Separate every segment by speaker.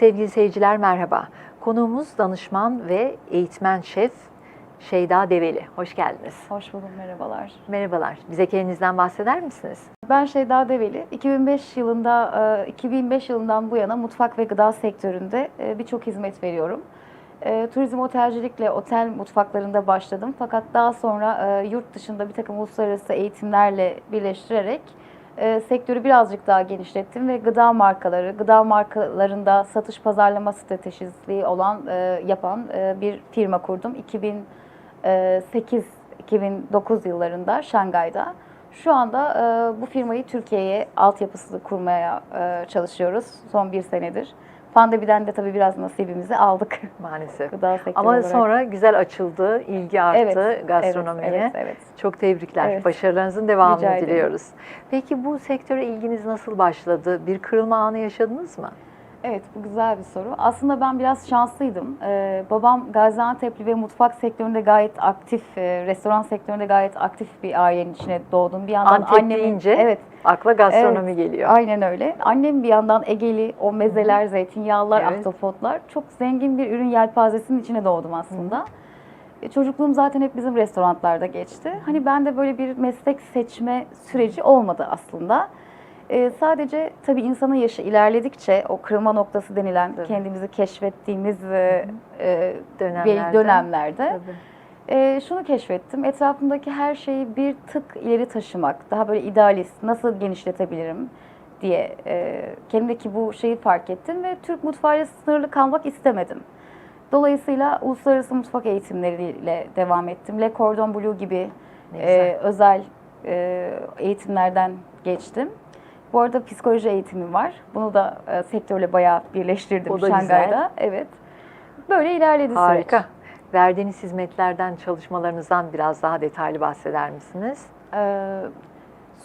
Speaker 1: Sevgili seyirciler merhaba. Konuğumuz danışman ve eğitmen şef Şeyda Develi. Hoş geldiniz.
Speaker 2: Hoş buldum, merhabalar.
Speaker 1: Merhabalar. Bize kendinizden bahseder misiniz?
Speaker 2: Ben Şeyda Develi. 2005 yılında, e, 2005 yılından bu yana mutfak ve gıda sektöründe e, birçok hizmet veriyorum. E, Turizm otelcilikle otel mutfaklarında başladım. Fakat daha sonra e, yurt dışında bir takım uluslararası eğitimlerle birleştirerek e, sektörü birazcık daha genişlettim ve gıda markaları, gıda markalarında satış pazarlama stratejisi olan e, yapan e, bir firma kurdum. 2008-2009 yıllarında Şangay'da. Şu anda e, bu firmayı Türkiye'ye altyapısını kurmaya e, çalışıyoruz son bir senedir. Pandemiden de tabii biraz nasibimizi aldık
Speaker 1: Maalesef.
Speaker 2: gıda
Speaker 1: Ama
Speaker 2: olarak.
Speaker 1: sonra güzel açıldı, ilgi arttı
Speaker 2: Evet,
Speaker 1: gastronomiye.
Speaker 2: Evet, evet, evet.
Speaker 1: Çok tebrikler.
Speaker 2: Evet.
Speaker 1: Başarılarınızın devamını
Speaker 2: Rica ederim.
Speaker 1: diliyoruz. Peki bu sektöre ilginiz nasıl başladı? Bir kırılma anı yaşadınız mı?
Speaker 2: Evet, bu güzel bir soru. Aslında ben biraz şanslıydım. Ee, babam Gaziantep'li ve mutfak sektöründe gayet aktif, e, restoran sektöründe gayet aktif bir ailenin içine doğdum. Bir yandan
Speaker 1: Antep
Speaker 2: annemin,
Speaker 1: deyince
Speaker 2: evet,
Speaker 1: akla gastronomi geliyor.
Speaker 2: Aynen öyle. Annem bir yandan Egeli, o mezeler, zeytinyağlılar,
Speaker 1: Evet.
Speaker 2: ahtapotlar. Çok zengin bir ürün yelpazesinin içine doğdum aslında. E, Çocukluğum zaten hep bizim restoranlarda geçti. Hani ben de böyle bir meslek seçme süreci olmadı aslında. E, sadece tabii insanın yaşı ilerledikçe o kırılma noktası denilen
Speaker 1: Tabii.
Speaker 2: kendimizi keşfettiğimiz e, e,
Speaker 1: Dönemlerde.
Speaker 2: dönemlerde ee, şunu keşfettim. Etrafımdaki her şeyi bir tık ileri taşımak, daha böyle idealist, nasıl genişletebilirim diye e, kendimdeki bu şeyi fark ettim ve Türk mutfağıyla sınırlı kalmak istemedim. Dolayısıyla uluslararası mutfak eğitimleriyle devam ettim. Le Cordon Bleu gibi e, özel e, eğitimlerden geçtim. Bu arada psikoloji eğitimi var. Bunu da e, sektörle bayağı birleştirdim
Speaker 1: O da güzel.
Speaker 2: Şangay'da. Evet. Böyle ilerledi süreç.
Speaker 1: Harika. Verdiğiniz hizmetlerden, çalışmalarınızdan biraz daha detaylı bahseder misiniz?
Speaker 2: Ee,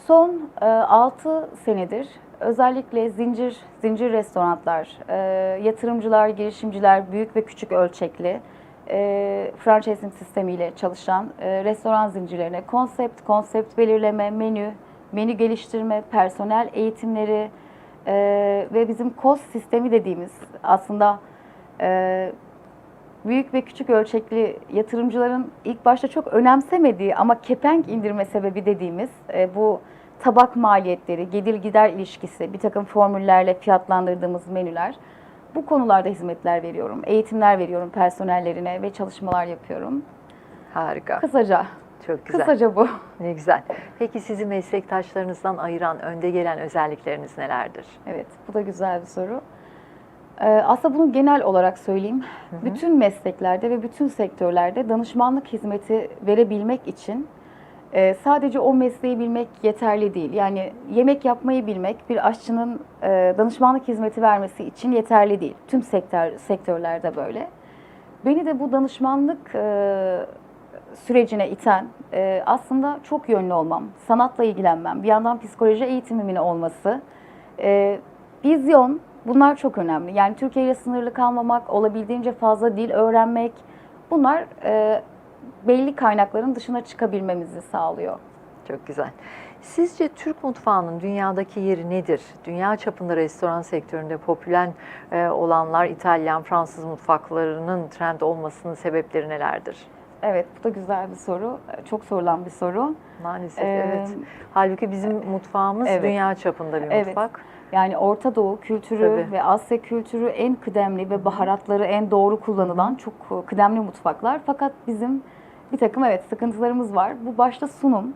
Speaker 2: son 6 senedir özellikle zincir zincir restoranlar, e, yatırımcılar, girişimciler, büyük ve küçük ölçekli e, franchising sistemiyle çalışan e, restoran zincirlerine konsept, konsept belirleme, menü, menü geliştirme, personel eğitimleri e, ve bizim COS sistemi dediğimiz aslında e, büyük ve küçük ölçekli yatırımcıların ilk başta çok önemsemediği ama kepenk indirme sebebi dediğimiz e, bu tabak maliyetleri, gelir gider ilişkisi, bir takım formüllerle fiyatlandırdığımız menüler. Bu konularda hizmetler veriyorum, eğitimler veriyorum personellerine ve çalışmalar yapıyorum.
Speaker 1: Harika.
Speaker 2: Kısaca,
Speaker 1: Çok güzel.
Speaker 2: kısaca bu.
Speaker 1: Ne güzel. Peki sizi meslektaşlarınızdan ayıran, önde gelen özellikleriniz nelerdir?
Speaker 2: Evet, bu da güzel bir soru. Ee, aslında bunu genel olarak söyleyeyim. Bütün mesleklerde ve bütün sektörlerde danışmanlık hizmeti verebilmek için e, sadece o mesleği bilmek yeterli değil. Yani yemek yapmayı bilmek bir aşçının e, danışmanlık hizmeti vermesi için yeterli değil. Tüm sektör sektörlerde böyle. Beni de bu danışmanlık e, sürecine iten e, aslında çok yönlü olmam, sanatla ilgilenmem, bir yandan psikoloji eğitimimin olması, e, vizyon bunlar çok önemli. Yani Türkiye ile sınırlı kalmamak, olabildiğince fazla dil öğrenmek bunlar e, belli kaynakların dışına çıkabilmemizi sağlıyor.
Speaker 1: Çok güzel. Sizce Türk mutfağının dünyadaki yeri nedir? Dünya çapında restoran sektöründe popüler e, olanlar İtalyan, Fransız mutfaklarının trend olmasının sebepleri nelerdir?
Speaker 2: Evet, bu da güzel bir soru. Çok sorulan bir soru.
Speaker 1: Maalesef
Speaker 2: Ee,
Speaker 1: evet. Halbuki bizim mutfağımız
Speaker 2: evet.
Speaker 1: dünya çapında bir
Speaker 2: Evet.
Speaker 1: mutfak.
Speaker 2: Yani Orta Doğu kültürü
Speaker 1: Tabii.
Speaker 2: ve Asya kültürü en kıdemli ve baharatları en doğru kullanılan çok kıdemli mutfaklar. Fakat bizim bir takım evet sıkıntılarımız var. Bu başta sunum.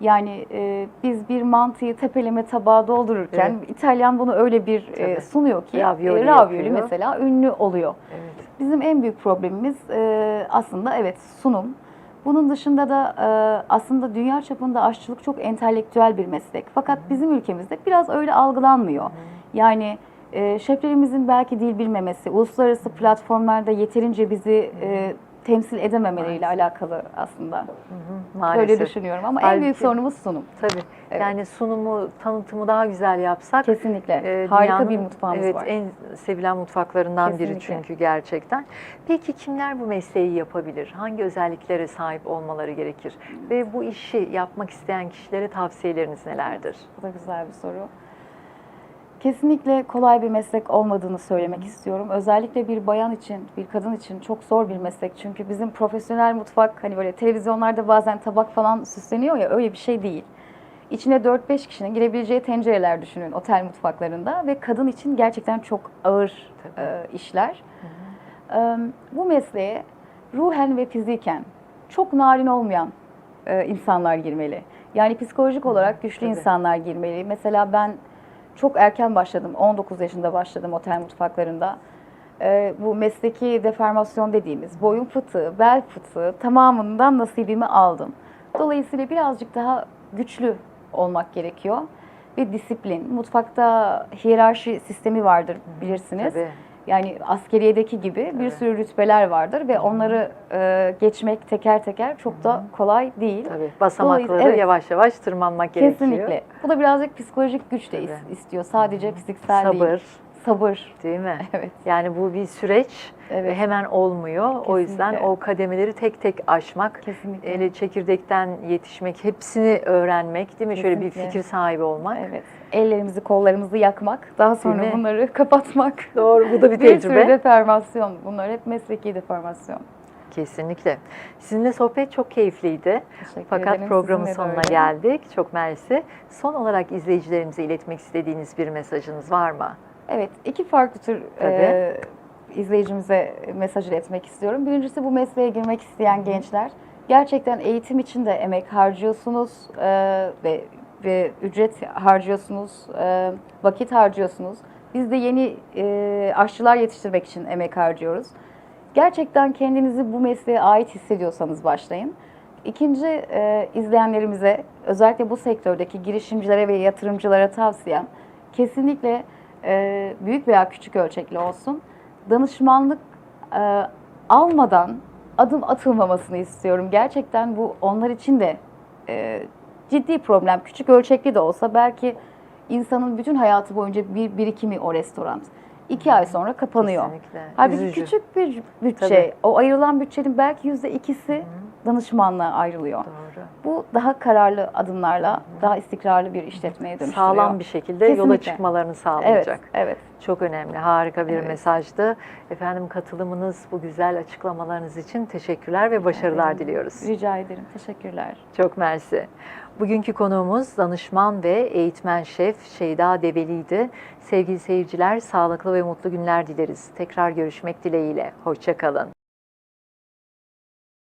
Speaker 2: Yani e, biz bir mantıyı tepeleme tabağa doldururken İtalyan bunu öyle bir e, sunuyor ki
Speaker 1: Ravioli
Speaker 2: e, ravioli
Speaker 1: yapıyor.
Speaker 2: mesela ünlü oluyor.
Speaker 1: Evet.
Speaker 2: Bizim en büyük problemimiz e, aslında evet sunum. Bunun dışında da e, aslında dünya çapında aşçılık çok entelektüel bir meslek. Fakat bizim ülkemizde biraz öyle algılanmıyor. Yani e, şeflerimizin belki dil bilmemesi, uluslararası platformlarda yeterince bizi e, temsil edememeleriyle alakalı aslında.
Speaker 1: Hı hı, Maalesef.
Speaker 2: Öyle düşünüyorum ama en büyük
Speaker 1: Halbuki-
Speaker 2: sorunumuz sunum.
Speaker 1: Tabii.
Speaker 2: Evet.
Speaker 1: Yani sunumu, tanıtımı daha güzel yapsak
Speaker 2: Kesinlikle.
Speaker 1: e,
Speaker 2: Harika
Speaker 1: dünyanın,
Speaker 2: bir mutfağımız
Speaker 1: evet,
Speaker 2: var.
Speaker 1: en sevilen mutfaklarından biri
Speaker 2: Kesinlikle.
Speaker 1: çünkü gerçekten. Peki kimler bu mesleği yapabilir? Hangi özelliklere sahip olmaları gerekir? Ve bu işi yapmak isteyen kişilere tavsiyeleriniz nelerdir?
Speaker 2: Bu da güzel bir soru. Kesinlikle kolay bir meslek olmadığını söylemek istiyorum. Özellikle bir bayan için, bir kadın için çok zor bir meslek. Çünkü bizim profesyonel mutfak hani böyle televizyonlarda bazen tabak falan süsleniyor ya öyle bir şey değil. İçine 4-5 kişinin girebileceği tencereler düşünün otel mutfaklarında ve kadın için gerçekten çok ağır e, işler. E, bu mesleğe ruhen ve fiziken çok narin olmayan e, insanlar girmeli. Yani psikolojik olarak güçlü
Speaker 1: tabii.
Speaker 2: insanlar girmeli. Mesela ben çok erken başladım. 19 yaşında başladım otel mutfaklarında. E, bu mesleki deformasyon dediğimiz boyun fıtığı, bel fıtığı tamamından nasibimi aldım. Dolayısıyla birazcık daha güçlü olmak gerekiyor ve disiplin. Mutfakta hiyerarşi sistemi vardır bilirsiniz.
Speaker 1: Tabii.
Speaker 2: Yani askeriyedeki gibi bir
Speaker 1: Tabii.
Speaker 2: sürü rütbeler vardır ve onları e, geçmek teker teker çok da kolay değil.
Speaker 1: Tabii. Basamakları
Speaker 2: evet.
Speaker 1: yavaş yavaş tırmanmak gerekiyor.
Speaker 2: Kesinlikle. Bu da birazcık psikolojik güç de
Speaker 1: Tabii.
Speaker 2: istiyor. Sadece fiziksel değil.
Speaker 1: Sabır,
Speaker 2: Sabır.
Speaker 1: değil mi?
Speaker 2: Evet.
Speaker 1: Yani bu bir süreç
Speaker 2: Evet.
Speaker 1: ve hemen olmuyor. O yüzden
Speaker 2: Kesinlikle.
Speaker 1: o kademeleri tek tek aşmak,
Speaker 2: Kesinlikle.
Speaker 1: ele çekirdekten yetişmek, hepsini öğrenmek, değil mi? Şöyle bir
Speaker 2: Kesinlikle.
Speaker 1: fikir sahibi olmak.
Speaker 2: Evet. Ellerimizi, kollarımızı yakmak, daha sonra bunları kapatmak.
Speaker 1: Doğru, bu da bir
Speaker 2: bir sürü
Speaker 1: tecrübe.
Speaker 2: deformasyon. Bunlar hep mesleki deformasyon.
Speaker 1: Kesinlikle. Sizinle sohbet çok keyifliydi.
Speaker 2: Teşekkür
Speaker 1: Fakat
Speaker 2: ederim.
Speaker 1: programın
Speaker 2: Sizinle
Speaker 1: sonuna geldik. Çok mersi. Son olarak izleyicilerimize iletmek istediğiniz bir mesajınız var mı?
Speaker 2: Evet, iki farklı tür
Speaker 1: Tabii.
Speaker 2: e, izleyicimize mesaj iletmek istiyorum. Birincisi bu mesleğe girmek isteyen gençler. Gerçekten eğitim için de emek harcıyorsunuz e, ve ve ücret harcıyorsunuz, e, vakit harcıyorsunuz. Biz de yeni e, aşçılar yetiştirmek için emek harcıyoruz. Gerçekten kendinizi bu mesleğe ait hissediyorsanız başlayın. İkinci e, izleyenlerimize özellikle bu sektördeki girişimcilere ve yatırımcılara tavsiyem kesinlikle e, büyük veya küçük ölçekli olsun danışmanlık e, almadan adım atılmamasını istiyorum. Gerçekten bu onlar için de e, ciddi problem. Küçük ölçekli de olsa belki insanın bütün hayatı boyunca bir birikimi o restoran. İki ay sonra kapanıyor.
Speaker 1: Kesinlikle.
Speaker 2: Halbuki
Speaker 1: Üzücü.
Speaker 2: küçük bir bütçe,
Speaker 1: Tabii.
Speaker 2: o ayrılan bütçenin belki yüzde ikisi danışmanlığa ayrılıyor.
Speaker 1: Doğru.
Speaker 2: Bu daha kararlı adımlarla daha istikrarlı bir işletmeye dönüştürüyor.
Speaker 1: Sağlam bir şekilde yola
Speaker 2: Kesinlikle.
Speaker 1: çıkmalarını
Speaker 2: Evet,
Speaker 1: sağlayacak.
Speaker 2: evet.
Speaker 1: Çok önemli, harika bir
Speaker 2: Evet.
Speaker 1: mesajdı. Efendim katılımınız, bu güzel açıklamalarınız için teşekkürler ve başarılar
Speaker 2: ederim.
Speaker 1: diliyoruz.
Speaker 2: Rica ederim. Teşekkürler.
Speaker 1: Çok mersi. Bugünkü konuğumuz danışman ve eğitmen şef Şeyda Develi'ydi. Sevgili seyirciler, sağlıklı ve mutlu günler dileriz. Tekrar görüşmek dileğiyle. Hoşçakalın.